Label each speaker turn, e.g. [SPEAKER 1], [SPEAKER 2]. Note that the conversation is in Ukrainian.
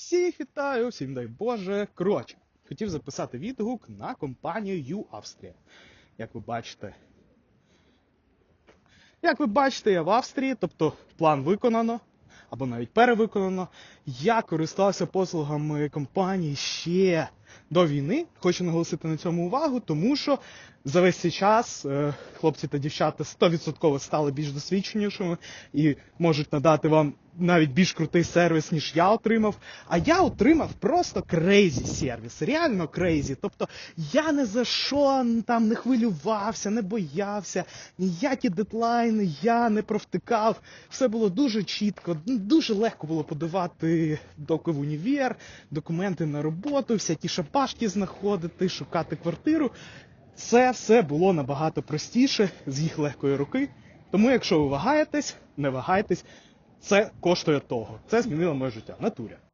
[SPEAKER 1] Всіх вітаю, всім дай Боже. Коротше, хотів записати відгук на компанію Ю Австрія. Як ви бачите. Як ви бачите, я в Австрії, тобто план виконано, або навіть перевиконано. Я користався послугами компанії ще до війни. Хочу наголосити на цьому увагу, тому що за весь цей час е, хлопці та дівчата 100% стали більш досвідченішими і можуть надати вам навіть більш крутий сервіс, ніж я отримав. А я отримав просто крейзі сервіс, реально крейзі. Тобто я не за що там не хвилювався, не боявся, ніякі дедлайни я не провтикав. Все було дуже чітко, дуже легко було подавати доки в універ, документи на роботу, всякі шапашки знаходити, шукати квартиру. Це все було набагато простіше з їх легкої руки. Тому, якщо ви вагаєтесь, не вагайтесь, це коштує того. Це змінило моє життя. Натуря.